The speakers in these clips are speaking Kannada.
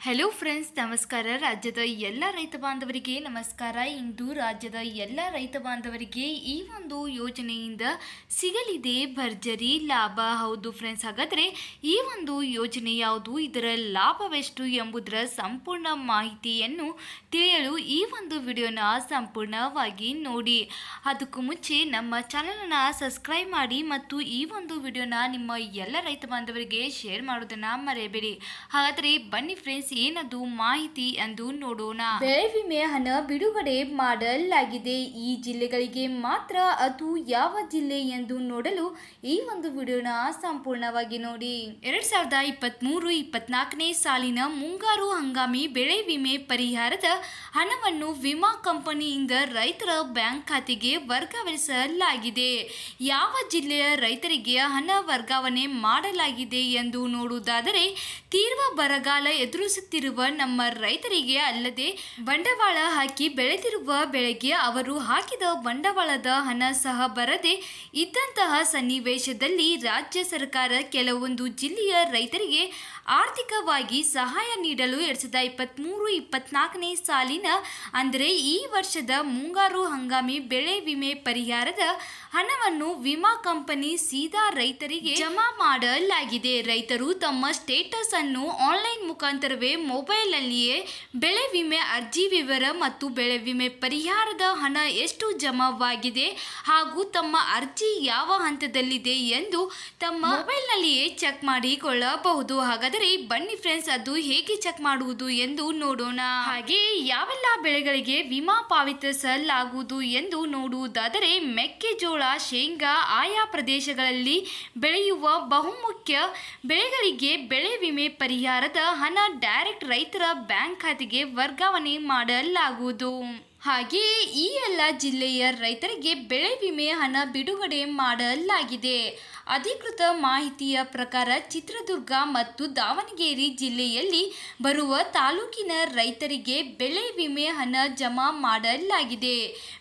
ಹಲೋ ಫ್ರೆಂಡ್ಸ್ ನಮಸ್ಕಾರ. ರಾಜ್ಯದ ಎಲ್ಲ ರೈತ ಬಾಂಧವರಿಗೆ ನಮಸ್ಕಾರ. ಇಂದು ರಾಜ್ಯದ ಎಲ್ಲ ರೈತ ಬಾಂಧವರಿಗೆ ಈ ಒಂದು ಯೋಜನೆಯಿಂದ ಸಿಗಲಿದೆ ಭರ್ಜರಿ ಲಾಭ. ಹೌದು ಫ್ರೆಂಡ್ಸ್ ಹಾಗಾದರೆ ಈ ಒಂದು ಯೋಜನೆ ಯಾವುದು? ಇದರ ಲಾಭವೆಷ್ಟು ಎಂಬುದರ ಸಂಪೂರ್ಣ ಮಾಹಿತಿಯನ್ನು ತಿಳಿಯಲು ಈ ಒಂದು ವಿಡಿಯೋನ ಸಂಪೂರ್ಣವಾಗಿ ನೋಡಿ. ಅದಕ್ಕೂ ಮುಂಚೆ ನಮ್ಮ ಚಾನಲನ್ನು ಸಬ್ಸ್ಕ್ರೈಬ್ ಮಾಡಿ ಮತ್ತು ಈ ಒಂದು ವಿಡಿಯೋನ ನಿಮ್ಮ ಎಲ್ಲ ರೈತ ಬಾಂಧವರಿಗೆ ಶೇರ್ ಮಾಡೋದನ್ನ ಮರೆಯಬೇಡಿ. ಹಾಗಾದ್ರೆ ಬನ್ನಿ ಫ್ರೆಂಡ್ಸ್ ಏನದು ಮಾಹಿತಿ ಎಂದು ನೋಡೋಣ. ಬೆಳೆ ವಿಮೆ ಹಣ ಬಿಡುಗಡೆ ಮಾಡಲಾಗಿದೆ. ಈ ಜಿಲ್ಲೆಗಳಿಗೆ ಮಾತ್ರ ಅದು ಯಾವ ಜಿಲ್ಲೆ ಎಂದು ನೋಡಲು ಈ ಒಂದು ವಿಡಿಯೋನ ಸಂಪೂರ್ಣವಾಗಿ ನೋಡಿ. ಎರಡ್ ಸಾವಿರದ ಇಪ್ಪತ್ತ್ ಮೂರು ಇಪ್ಪತ್ನಾಲ್ಕನೇ ಸಾಲಿನ ಮುಂಗಾರು ಹಂಗಾಮಿ ಬೆಳೆ ವಿಮೆ ಪರಿಹಾರದ ಹಣವನ್ನು ವಿಮಾ ಕಂಪನಿಯಿಂದ ರೈತರ ಬ್ಯಾಂಕ್ ಖಾತೆಗೆ ವರ್ಗಾವಣಿಸಲಾಗಿದೆ. ಯಾವ ಜಿಲ್ಲೆಯ ರೈತರಿಗೆ ಹಣ ವರ್ಗಾವಣೆ ಮಾಡಲಾಗಿದೆ ಎಂದು ನೋಡುವುದಾದರೆ, ತೀವ್ರ ಬರಗಾಲ ಎದುರಿಸುತ್ತಿರುವ ನಮ್ಮ ರೈತರಿಗೆ ಅಲ್ಲದೆ ಬಂಡವಾಳ ಹಾಕಿ ಬೆಳೆದಿರುವ ಬೆಳೆಗೆ ಅವರು ಹಾಕಿದ ಬಂಡವಾಳದ ಹಣ ಸಹ ಬರದೆ ಇದ್ದಂತಹ ಸನ್ನಿವೇಶದಲ್ಲಿ ರಾಜ್ಯ ಸರ್ಕಾರ ಕೆಲವೊಂದು ಜಿಲ್ಲೆಯ ರೈತರಿಗೆ ಆರ್ಥಿಕವಾಗಿ ಸಹಾಯ ನೀಡಲು ಎರಡ್ ಸಾವಿರದ ಇಪ್ಪತ್ತ್ಮೂರು ಇಪ್ಪತ್ನಾಲ್ಕನೇ ಸಾಲಿನ ಅಂದರೆ ಈ ವರ್ಷದ ಮುಂಗಾರು ಹಂಗಾಮಿ ಬೆಳೆ ವಿಮೆ ಪರಿಹಾರದ ಹಣವನ್ನು ವಿಮಾ ಕಂಪನಿ ಸೀದಾ ರೈತರಿಗೆ ಜಮಾ ಮಾಡಲಾಗಿದೆ. ರೈತರು ತಮ್ಮ ಸ್ಟೇಟಸ್ ಅನ್ನು ಆನ್ಲೈನ್ ಮುಖಾಂತರವೇ ಮೊಬೈಲ್ನಲ್ಲಿಯೇ ಬೆಳೆ ವಿಮೆ ಅರ್ಜಿ ವಿವರ ಮತ್ತು ಬೆಳೆ ವಿಮೆ ಪರಿಹಾರದ ಹಣ ಎಷ್ಟು ಜಮಾವಾಗಿದೆ ಹಾಗೂ ತಮ್ಮ ಅರ್ಜಿ ಯಾವ ಹಂತದಲ್ಲಿದೆ ಎಂದು ತಮ್ಮ ಮೊಬೈಲ್ನಲ್ಲಿಯೇ ಚೆಕ್ ಮಾಡಿಕೊಳ್ಳಬಹುದು. ಹಾಗಾದರೆ ಬನ್ನಿ ಫ್ರೆಂಡ್ಸ್ ಅದು ಹೇಗೆ ಚೆಕ್ ಮಾಡುವುದು ಎಂದು ನೋಡೋಣ. ಹಾಗೆ ಯಾವೆಲ್ಲ ಬೆಳೆಗಳಿಗೆ ವಿಮಾ ಪಾವತಿಸಲಾಗುವುದು ಎಂದು ನೋಡುವುದಾದರೆ, ಮೆಕ್ಕೆಜೋಳ, ಶೇಂಗಾ ಆಯಾ ಪ್ರದೇಶಗಳಲ್ಲಿ ಬೆಳೆಯುವ ಬಹುಮುಖ್ಯ ಬೆಳೆಗಳಿಗೆ ಬೆಳೆ ವಿಮೆ ಪರಿಹಾರದ ಹಣ ಡೈರೆಕ್ಟ್ ರೈತರ ಬ್ಯಾಂಕ್ ಖಾತೆಗೆ ವರ್ಗಾವಣೆ ಮಾಡಲಾಗುವುದು. ಹಾಗೆಯೇ ಈ ಎಲ್ಲ ಜಿಲ್ಲೆಯ ರೈತರಿಗೆ ಬೆಳೆ ವಿಮೆ ಹಣ ಬಿಡುಗಡೆ ಮಾಡಲಾಗಿದೆ. ಅಧಿಕೃತ ಮಾಹಿತಿಯ ಪ್ರಕಾರ ಚಿತ್ರದುರ್ಗ ಮತ್ತು ದಾವಣಗೆರೆ ಜಿಲ್ಲೆಯಲ್ಲಿ ಬರುವ ತಾಲೂಕಿನ ರೈತರಿಗೆ ಬೆಳೆ ವಿಮೆ ಹಣ ಜಮಾ ಮಾಡಲಾಗಿದೆ.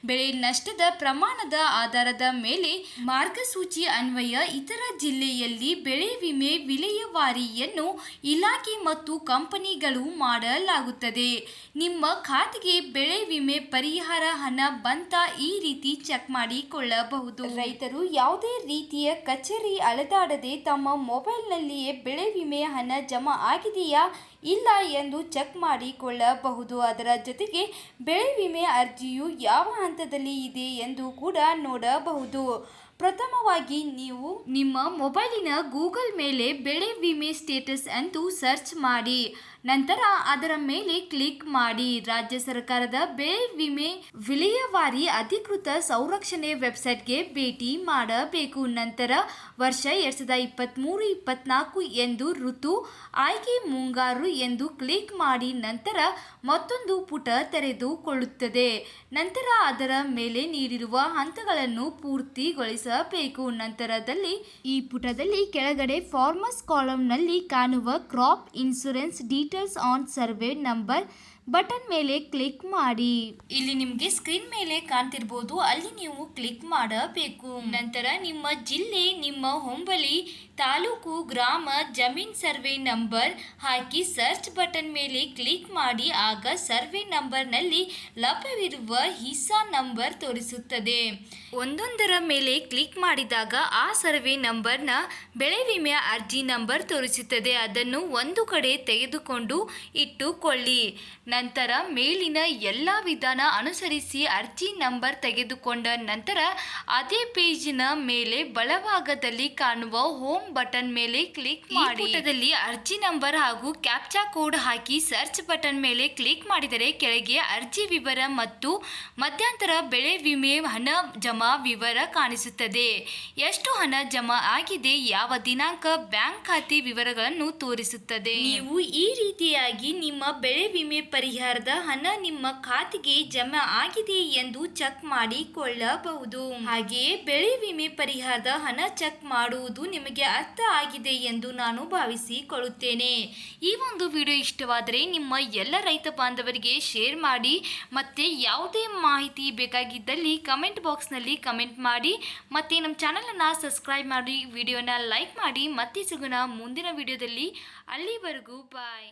ಬೆಳೆ ನಷ್ಟದ ಪ್ರಮಾಣದ ಆಧಾರದ ಮೇಲೆ ಮಾರ್ಗಸೂಚಿ ಅನ್ವಯ ಇತರ ಜಿಲ್ಲೆಯಲ್ಲಿ ಬೆಳೆ ವಿಮೆ ವಿಲೇವಾರಿಯನ್ನು ಇಲಾಖೆ ಮತ್ತು ಕಂಪನಿಗಳು ಮಾಡಲಾಗುತ್ತದೆ. ನಿಮ್ಮ ಖಾತೆಗೆ ಬೆಳೆ ವಿಮೆ ಪರಿಹಾರ ಹಣ ಬಂತ ಈ ರೀತಿ ಚೆಕ್ ಮಾಡಿಕೊಳ್ಳಬಹುದು. ರೈತರು ಯಾವುದೇ ರೀತಿಯ ಕಚೇರಿ ಅಲೆದಾಡದೆ ತಮ್ಮ ಮೊಬೈಲ್ನಲ್ಲಿಯೇ ಬೆಳೆ ವಿಮೆ ಹಣ ಜಮಾ ಆಗಿದೆಯಾ ಇಲ್ಲ ಎಂದು ಚೆಕ್ ಮಾಡಿಕೊಳ್ಳಬಹುದು. ಅದರ ಜೊತೆಗೆ ಬೆಳೆ ವಿಮೆ ಅರ್ಜಿಯು ಯಾವ ಹಂತದಲ್ಲಿ ಇದೆ ಎಂದು ಕೂಡ ನೋಡಬಹುದು. ಪ್ರಥಮವಾಗಿ ನೀವು ನಿಮ್ಮ ಮೊಬೈಲಿನ ಗೂಗಲ್ ಮೇಲೆ ಬೆಳೆ ವಿಮೆ ಸ್ಟೇಟಸ್ ಅಂತೂ ಸರ್ಚ್ ಮಾಡಿ. ನಂತರ ಅದರ ಮೇಲೆ ಕ್ಲಿಕ್ ಮಾಡಿ. ರಾಜ್ಯ ಸರ್ಕಾರದ ಬೆಳೆ ವಿಮೆ ವಿಲೇವಾರಿ ಅಧಿಕೃತ ಸಂರಕ್ಷಣೆ ವೆಬ್ಸೈಟ್ಗೆ ಭೇಟಿ ಮಾಡಬೇಕು. ನಂತರ ವರ್ಷ ಎರಡ್ ಸಾವಿರದ ಇಪ್ಪತ್ತ್ಮೂರು ಇಪ್ಪತ್ನಾಲ್ಕು ಎಂದು ಋತು, ಆಯ್ಕೆ ಮುಂಗಾರು ಎಂದು ಕ್ಲಿಕ್ ಮಾಡಿ. ನಂತರ ಮತ್ತೊಂದು ಪುಟ ತೆರೆದುಕೊಳ್ಳುತ್ತದೆ. ನಂತರ ಅದರ ಮೇಲೆ ನೀಡಿರುವ ಹಂತಗಳನ್ನು ಪೂರ್ತಿಗೊಳಿಸಬೇಕು ನಂತರದಲ್ಲಿ ಈ ಪುಟದಲ್ಲಿ ಕೆಳಗಡೆ ಫಾರ್ಮಸ್ ಕಾಲಮ್ನಲ್ಲಿ ಕಾಣುವ crop insurance details on survey number button ಮೇಲೆ ಕ್ಲಿಕ್ ಮಾಡಿ. ಇಲ್ಲಿ ನಿಮಗೆ ಸ್ಕ್ರೀನ್ ಮೇಲೆ ಕಾಣ್ತಿರ್ಬೋದು. ಅಲ್ಲಿ ನೀವು ಕ್ಲಿಕ್ ಮಾಡಬೇಕು. ನಂತರ ನಿಮ್ಮ ಜಿಲ್ಲೆ, ನಿಮ್ಮ ಹೊಂಬಳಿ, ತಾಲೂಕು, ಗ್ರಾಮ, ಜಮೀನ್ ಸರ್ವೆ ನಂಬರ್ ಹಾಕಿ ಸರ್ಚ್ ಬಟನ್ ಮೇಲೆ ಕ್ಲಿಕ್ ಮಾಡಿ. ಆಗ ಸರ್ವೆ ನಂಬರ್ನಲ್ಲಿ ಲಭ್ಯವಿರುವ ಹಿಸ್ಸಾ ನಂಬರ್ ತೋರಿಸುತ್ತದೆ. ಒಂದೊಂದರ ಮೇಲೆ ಕ್ಲಿಕ್ ಮಾಡಿದಾಗ ಆ ಸರ್ವೆ ನಂಬರ್ನ ಬೆಳೆ ವಿಮೆಯ ಅರ್ಜಿ ನಂಬರ್ ತೋರಿಸುತ್ತದೆ. ಅದನ್ನು ಒಂದು ಕಡೆ ತೆಗೆದುಕೊಂಡು ಇಟ್ಟುಕೊಳ್ಳಿ. ನಂತರ ಮೇಲಿನ ಎಲ್ಲ ವಿಧಾನ ಅನುಸರಿಸಿ ಅರ್ಜಿ ನಂಬರ್ ತೆಗೆದುಕೊಂಡ ನಂತರ ಅದೇ ಪೇಜಿನ ಮೇಲೆ ಬಲಭಾಗದಲ್ಲಿ ಕಾಣುವ ಹೋಮ್ ಬಟನ್ ಮೇಲೆ ಕ್ಲಿಕ್ ಮಾಡಿ. ಅರ್ಜಿ ನಂಬರ್ ಹಾಗೂ ಕ್ಯಾಪ್ಚಾ ಕೋಡ್ ಹಾಕಿ ಸರ್ಚ್ ಬಟನ್ ಮೇಲೆ ಕ್ಲಿಕ್ ಮಾಡಿದರೆ ಕೆಳಗೆ ಅರ್ಜಿ ವಿವರ ಮತ್ತು ಮಧ್ಯಂತರ ಬೆಳೆ ವಿಮೆ ಹಣ ಜಮಾ ವಿವರ ಕಾಣಿಸುತ್ತದೆ. ಎಷ್ಟು ಹಣ ಜಮಾ ಆಗಿದೆ ಯಾವ ದಿನಾಂಕ ಬ್ಯಾಂಕ್ ಖಾತೆ ವಿವರಗಳನ್ನು ತೋರಿಸುತ್ತದೆ. ನೀವು ಈ ರೀತಿಯಾಗಿ ನಿಮ್ಮ ಬೆಳೆ ವಿಮೆ ಪರಿಹಾರದ ಹಣ ನಿಮ್ಮ ಖಾತೆಗೆ ಜಮಾ ಆಗಿದೆ ಎಂದು ಚೆಕ್ ಮಾಡಿಕೊಳ್ಳಬಹುದು. ಹಾಗೆಯೇ ಬೆಳೆ ವಿಮೆ ಪರಿಹಾರದ ಹಣ ಚೆಕ್ ಮಾಡುವುದು ನಿಮಗೆ ಅರ್ಥ ಆಗಿದೆ ಎಂದು ನಾನು ಭಾವಿಸಿಕೊಳ್ಳುತ್ತೇನೆ. ಈ ಒಂದು ವಿಡಿಯೋ ಇಷ್ಟವಾದರೆ ನಿಮ್ಮ ಎಲ್ಲ ರೈತ ಬಾಂಧವರಿಗೆ ಶೇರ್ ಮಾಡಿ, ಮತ್ತೆ ಯಾವುದೇ ಮಾಹಿತಿ ಬೇಕಾಗಿದ್ದಲ್ಲಿ ಕಮೆಂಟ್ ಬಾಕ್ಸ್ನಲ್ಲಿ ಕಮೆಂಟ್ ಮಾಡಿ, ಮತ್ತೆ ನಮ್ಮ ಚಾನಲನ್ನು ಸಬ್ಸ್ಕ್ರೈಬ್ ಮಾಡಿ, ವಿಡಿಯೋನ ಲೈಕ್ ಮಾಡಿ, ಮತ್ತೆ ಸಿಗೋಣ ಮುಂದಿನ ವಿಡಿಯೋದಲ್ಲಿ. ಅಲ್ಲಿವರೆಗೂ ಬಾಯ್.